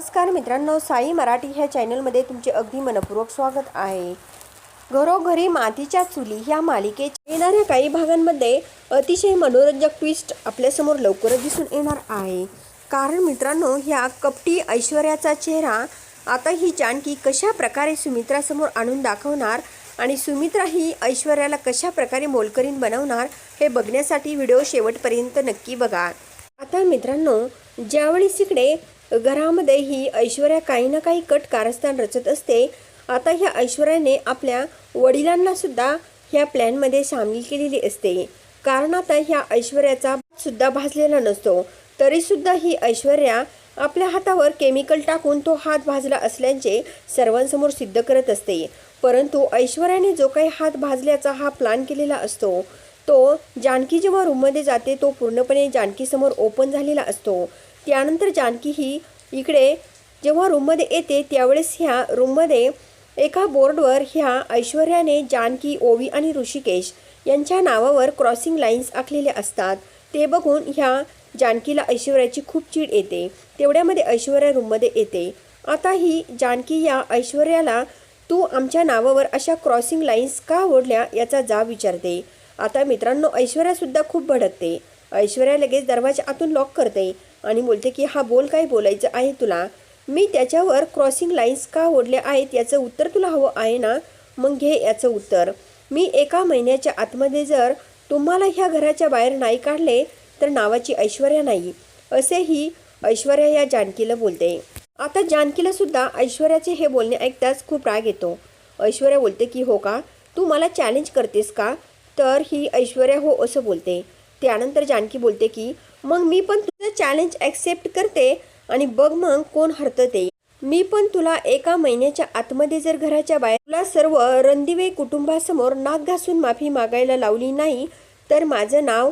नमस्कार मित्रांनो साई मराठी ह्या चॅनलमध्ये तुमचे अगदी मनपूर्वक स्वागत आहे. घरोघरी मातीच्या चुली ह्या मालिकेच्या येणाऱ्या काही भागांमध्ये अतिशय मनोरंजक ट्विस्ट आपल्यासमोर लवकरच दिसून येणार आहे. कारण मित्रांनो ह्या कपटी ऐश्वर्याचा चेहरा आता ही जानकी कशा प्रकारे सुमित्रासमोर आणून दाखवणार आणि सुमित्रा ही ऐश्वर्याला कशा प्रकारे मोलकरीन बनवणार हे बघण्यासाठी व्हिडिओ शेवटपर्यंत नक्की बघा. आता मित्रांनो ज्यावेळेस इकडे घरामध्ये ही ऐश्वर्या काही ना काही कट कारस्थान रचत असते. आता ह्या ऐश्वर्याने आपल्या वडिलांना सुद्धा ह्या प्लॅनमध्ये सामील केलेली असते. कारण आता ह्या ऐश्वर्याचा सुद्धा भाजलेला नसतो. तरी सुद्धा ही ऐश्वर्या आपल्या हातावर केमिकल टाकून तो हात भाजला असल्याचे सर्वांसमोर सिद्ध करत असते. परंतु ऐश्वर्याने जो काही हात भाजल्याचा हा प्लान केलेला असतो तो जानकी जेव्हा रूममध्ये जाते तो पूर्णपणे जानकीसमोर ओपन झालेला असतो. त्यानंतर जानकी ही इकडे जेव्हा रूममध्ये येते त्यावेळेस ह्या रूममध्ये एका बोर्डवर ह्या ऐश्वर्याने जानकी ओवी आणि ऋषिकेश यांच्या नावावर क्रॉसिंग लाईन्स आखलेल्या असतात. ते बघून ह्या जानकीला ऐश्वर्याची खूप चीड येते. तेवढ्यामध्ये ऐश्वर्या रूममध्ये येते. आता ही जानकी या ऐश्वर्याला तू आमच्या नावावर अशा क्रॉसिंग लाईन्स का ओढल्या याचा जाब विचारते. आता मित्रांनो ऐश्वर्यासुद्धा खूप भडकते. ऐश्वर्या लगेच दरवाजा आतून लॉक करते. आणि बोलते की हा बोल काय बोलायचं आहे तुला? मी त्याच्यावर क्रॉसिंग लाईन्स का ओढल्या आहेत? याचं उत्तर तुला हवं आहे ना? मग घे याचं उत्तर. मी एका महिन्याच्या आतमध्ये जर तुम्हाला ह्या घराच्या बाहेर नाही काढले तर नावाची ऐश्वर्या नाही. असेही ऐश्वर्या या जानकीला बोलते. आता जानकीला सुद्धा ऐश्वर्याचे हे बोलणे ऐकताच खूप राग येतो. ऐश्वर्या बोलते की हो का? तू मला चॅलेंज करतेस का? तर ही ऐश्वर्या हो असं बोलते. त्यानंतर जानकी बोलते की मग मी पण तुझं चॅलेंज ॲक्सेप्ट करते आणि बघ मग कोण हरतं ते मी पण तुला एका महिन्याच्या आतमध्ये जर घराच्या बाहेर तुला सर्व रणदिवे कुटुंबासमोर नाक घासून माफी मागायला लावली नाही तर माझं नाव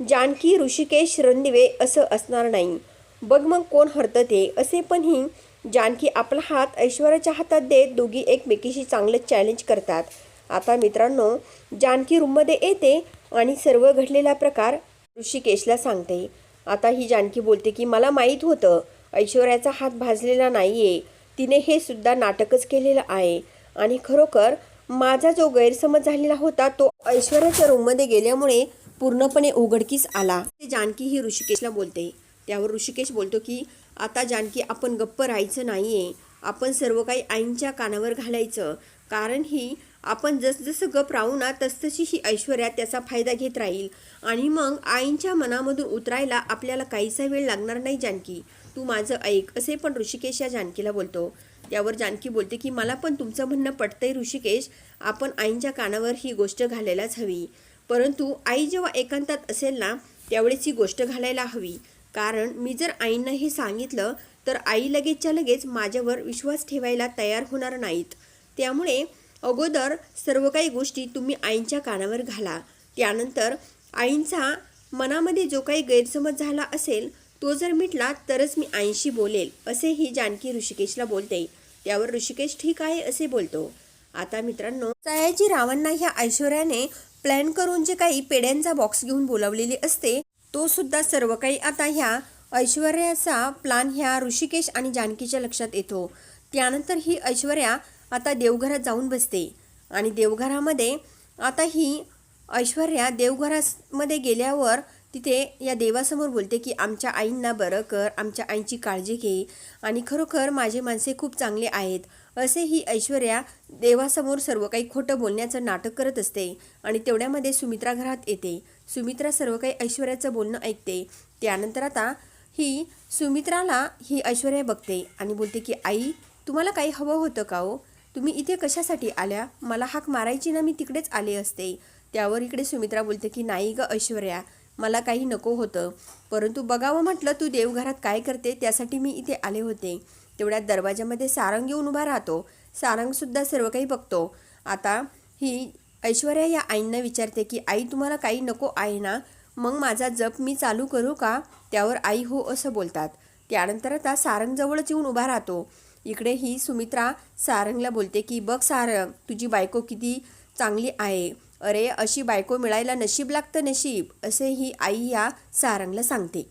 जानकी ऋषिकेश रणदिवे असं असणार नाही. बघ मग कोण हरतं ते असे पण ही जानकी आपला हात ऐश्वर्याच्या हातात देत दोघी एकमेकीशी चांगलं चॅलेंज करतात. आता मित्रांनो जानकी रूममध्ये येते आणि सर्व घडलेला प्रकार ऋषिकेशला सांगते. आता ही जानकी बोलते की मला माहीत होतं ऐश्वर्याचा हात भाजलेला नाही आहे तिने हे सुद्धा नाटकच केलेलं आहे. आणि खरोखर माझा जो गैरसमज झालेला होता तो ऐश्वर्याच्या रूममध्ये गेल्यामुळे पूर्णपणे उघडकीस आला. ते जानकी ही ऋषिकेशला बोलते. त्यावर ऋषिकेश बोलतो की आता जानकी आपण गप्प राहायचं नाही आहे आपण सर्व काही आईंच्या कानावर घालायचं. कारण ही आपण जसजसं गप राहू ना तसतशी ही ऐश्वर्या त्याचा फायदा घेत राहील. आणि मग आईंच्या मनामधून उतरायला आपल्याला काहीसा वेळ लागणार नाही जानकी. तू माझं ऐक असे पण ऋषिकेश या जानकीला बोलतो. त्यावर जानकी बोलते की मला पण तुमचं म्हणणं पटतंय ऋषिकेश. आपण आईंच्या कानावर ही गोष्ट घालायलाच हवी. परंतु आई जेव्हा एकांतात असेल ना त्यावेळेस ही गोष्ट घालायला हवी. कारण मी जर आईंना हे सांगितलं तर आई लगेचच्या लगेच माझ्यावर विश्वास ठेवायला तयार होणार नाहीत. त्यामुळे अगोदर सर्व काही गोष्टी तुम्ही आईंच्या कानावर घाला. त्यानंतर आईंचा मनामध्ये जो काही गैरसमज झाला असेल तो जर मिटला तरच मी आईंशी बोलेल असे ही जानकी ऋषिकेशला बोलते. त्यावर ऋषिकेश ठीक आहे असे बोलतो. आता मित्रांनो सयाजी रावांना ह्या ऐश्वर्याने प्लॅन करून जे काही पेड्यांचा बॉक्स घेऊन बोलावलेले असते तो सुद्धा सर्व काही आता ह्या ऐश्वर्याचा प्लान ह्या ऋषिकेश आणि जानकीच्या लक्षात येतो. त्यानंतर ही ऐश्वर्या आता देवघरात जाऊन बसते. आणि देवघरामध्ये आता ही ऐश्वर्या देवघरामध्ये गेल्यावर तिथे या देवासमोर बोलते की आमच्या आईंना बरं कर आमच्या आईंची काळजी घे. आणि खरोखर माझे माणसे खूप चांगले आहेत. असे ही ऐश्वर्या देवासमोर सर्व काही खोटं बोलण्याचं नाटक करत असते. आणि तेवढ्यामध्ये सुमित्रा घरात येते. सुमित्रा सर्व काही ऐश्वर्याचं बोलणं ऐकते. त्यानंतर आता ही सुमित्राला ही ऐश्वर्या बघते आणि बोलते की आई तुम्हाला काही हवं होतं का हो? तुम्ही इथे कशासाठी आल्या? मला हाक मारायची ना मी तिकडेच आले असते. त्यावर इकडे सुमित्रा बोलते की नाही ग ऐश्वर्या मला काही नको होतं. परंतु बघावं म्हटलं तू देवघरात काय करते त्यासाठी मी इथे आले होते. तेवढ्यात दरवाजामध्ये सारंग येऊन उभा राहतो. सारंगसुद्धा सर्व काही बघतो. आता ही ऐश्वर्या या आईंना विचारते की आई तुम्हाला काही नको आहे ना? मग माझा जप मी चालू करू का? त्यावर आई हो असं बोलतात. त्यानंतर आता सारंगजवळच येऊन उभा राहतो. इकडे ही सुमित्रा सारंगला बोलते की बघ सारंग तुझी बायको किती चांगली आहे. अरे अशी बायको मिळायला नशीब लागतं नशीब असे ही आई या सारंगला सांगते.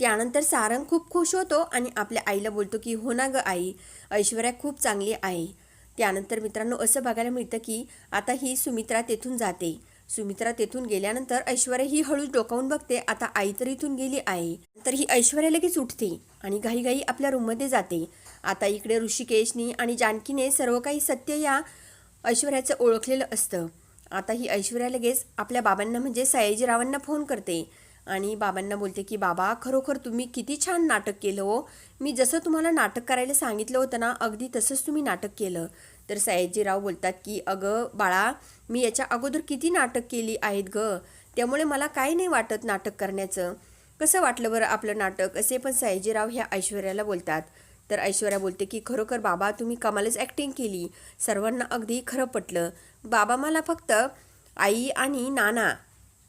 त्यानंतर सारंग खूप खुश होतो आणि आपल्या आईला बोलतो की हो ना ग आई ऐश्वर्या खूप चांगली आहे. त्यानंतर मित्रांनो असं बघायला मिळतं की आता ही सुमित्रा तेथून जाते. सुमित्रा तेथून गेल्यानंतर ऐश्वर्या ही हळूच डोकावून बघते आता आई तर इथून गेली आहे. तर ही ऐश्वर्या लगेच उठते आणि घाईघाई आपल्या रूममध्ये जाते. आता इकडे ऋषिकेशनी आणि जानकीने सर्व काही सत्य या ऐश्वर्याचं ओळखलेलं असतं. आता ही ऐश्वर्या लगेच आपल्या बाबांना म्हणजे सयाजीरावांना फोन करते. आणि बाबांना बोलते की बाबा खरोखर तुम्ही किती छान नाटक केलं हो. मी जसं तुम्हाला नाटक करायला सांगितलं होतं ना अगदी तसंच तुम्ही नाटक केलं. तर सयाजीराव बोलतात की अगं बाळा मी याच्या अगोदर किती नाटक केली आहेत ग. त्यामुळे मला काही नाही वाटत नाटक करण्याचं. कसं वाटलं बरं आपलं नाटक? असे पण सयाजीराव ह्या ऐश्वर्याला बोलतात. तर ऐश्वर्या बोलते की खरोखर बाबा तुम्ही कमालच ॲक्टिंग केली. सर्वांना अगदी खरं पटलं. बाबा मला फक्त आई आणि नाना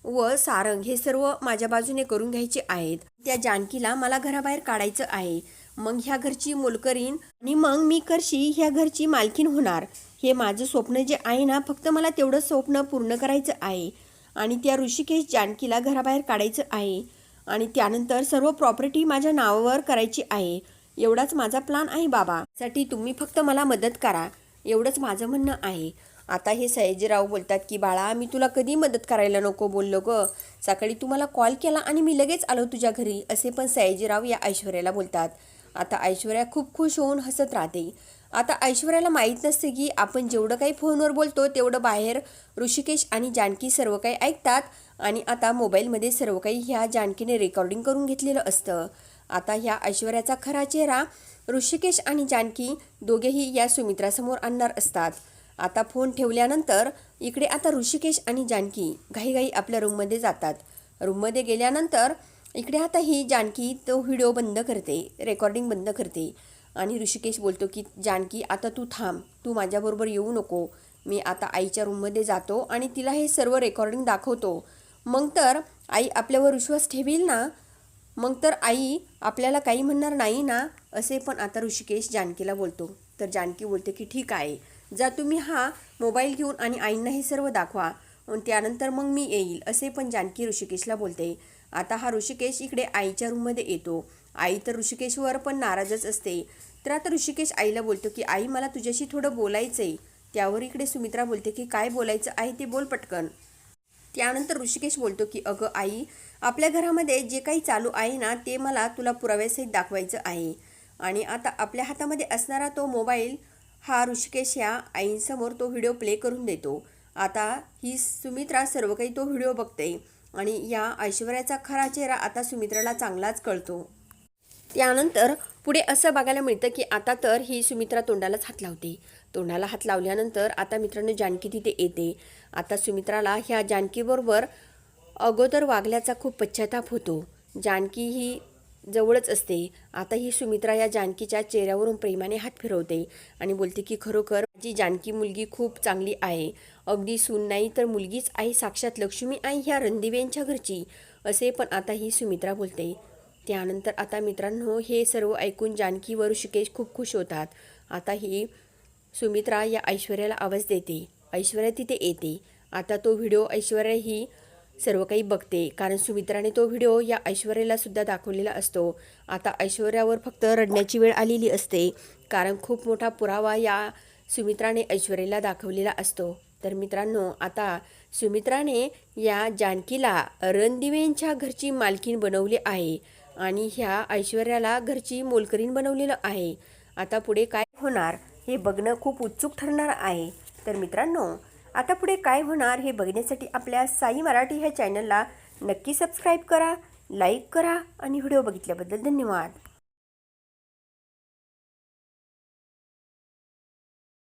व सारंग हे सर्व माझ्या बाजूने करून घ्यायचे आहेत. त्या जानकीला मला घराबाहेर काढायचं आहे. मग ह्या घरची मोलकरीण आणि मग मी करशी ह्या घरची मालकीन होणार. हे माझं स्वप्न जे आहे ना फक्त मला तेवढं स्वप्न पूर्ण करायचं आहे. आणि त्या ऋषिकेश जानकीला घराबाहेर काढायचं आहे. आणि त्यानंतर सर्व प्रॉपर्टी माझ्या नावावर करायची आहे. एवढाच माझा प्लान आहे बाबा. साठी तुम्ही फक्त मला मदत करा. एवढंच माझं म्हणणं आहे. आता हे सयाजीराव बोलतात की बाळा मी तुला कधी मदत करायला नको बोललो ग. सकाळी तुम्हाला कॉल केला आणि मी लगेच आलो तुझ्या घरी असे पण सयाजीराव या ऐश्वर्याला बोलतात. आता ऐश्वर्या खूप खुश होऊन हसत राहते. आता ऐश्वर्याला माहीत नसते की आपण जेवढं काही फोनवर बोलतो तेवढं बाहेर ऋषिकेश आणि जानकी सर्व काही ऐकतात आणि आता मोबाईलमध्ये सर्व काही ह्या जानकीने रेकॉर्डिंग करून घेतलेलं असतं. आता ह्या ऐश्वर्याचा खरा चेहरा ऋषिकेश आणि जानकी दोघेही या सुमित्रासमोर आणणार असतात. आता फोन ठेवल्यानंतर इकडे आता ऋषिकेश आणि जानकी घाईघाई आपल्या रूममध्ये जातात. रूममध्ये गेल्यानंतर इकडे आता ही जानकी तो व्हिडिओ बंद करते रेकॉर्डिंग बंद करते. आणि ऋषिकेश बोलतो की जानकी आता तू थांब. तू माझ्याबरोबर येऊ नको. मी आता आईच्या रूममध्ये जातो आणि तिला हे सर्व रेकॉर्डिंग दाखवतो. मग तर आई आपल्यावर विश्वास ठेवील ना? मग तर आई आपल्याला काही म्हणणार नाही ना? असे पण आता ऋषिकेश जानकीला बोलतो. तर जानकी बोलते की ठीक आहे. जा तुम्ही हा मोबाईल घेऊन आणि आईंना हे सर्व दाखवा. त्यानंतर मग मी येईल असे पण जानकी ऋषिकेशला बोलते. आता हा ऋषिकेश इकडे आईच्या रूममध्ये येतो. आई तर ऋषिकेशवर पण नाराजच असते. तर आता ऋषिकेश आईला बोलतो की आई मला तुझ्याशी थोडं बोलायचं आहे त्यावर इकडे सुमित्रा बोलते की काय बोलायचं आहे ते बोल पटकन. त्यानंतर ऋषिकेश बोलतो की अगं आई आपल्या घरामध्ये जे काही चालू आहे ना ते मला तुला पुराव्यासहित दाखवायचं आहे. आणि आता आपल्या हातामध्ये असणारा तो मोबाईल हा ऋषिकेश या आईंसमोर तो व्हिडिओ प्ले करून देतो. आता ही सुमित्रा सर्व काही तो व्हिडिओ बघते आणि या ऐश्वर्याचा खरा चेहरा आता सुमित्राला चांगलाच कळतो. त्यानंतर पुढे असं बघायला मिळतं की आता तर ही सुमित्रा तोंडालाच हात लावते. तोंडाला हात लावल्यानंतर आता मित्रांनो जानकी तिथे येते. आता सुमित्राला ह्या जानकीबरोबर अगोदर वागल्याचा खूप पश्चाताप होतो. जानकी ही जवळच असते. आता ही सुमित्रा या जानकीच्या चेहऱ्यावरून प्रेमाने हात फिरवते आणि बोलते की खरोखर जी जानकी मुलगी खूप चांगली आहे. अगदी सून नाही तर मुलगीच आहे साक्षात लक्ष्मी आई ह्या रणदिवेंच्या घरची असे पण आता ही सुमित्रा बोलते. त्यानंतर आता मित्रांनो हे सर्व ऐकून जानकी व ऋषिकेश खूप खुश होतात. आता ही सुमित्रा या ऐश्वर्याला आवाज देते. ऐश्वर्या तिथे येते. आता तो व्हिडिओ ऐश्वर्या ही सर्व काही बघते. कारण सुमित्राने तो व्हिडिओ या ऐश्वर्याला सुद्धा दाखवलेला असतो. आता ऐश्वर्यावर फक्त रडण्याची वेळ आलेली असते. कारण खूप मोठा पुरावा या सुमित्राने ऐश्वर्याला दाखवलेला असतो. तर मित्रांनो आता सुमित्राने या जानकीला रणदिवेंच्या घरची मालकीन बनवली आहे आणि ह्या ऐश्वर्याला घरची मोलकरीण बनवलेलं आहे. आता पुढे काय होणार हे बघणं खूप उत्सुक ठरणार आहे. तर मित्रांनो आता पुढे काय होणार हे बघण्यासाठी आपल्या साई मराठी ह्या चॅनलला नक्की सबस्क्राईब करा लाईक करा आणि व्हिडिओ बघितल्याबद्दल धन्यवाद.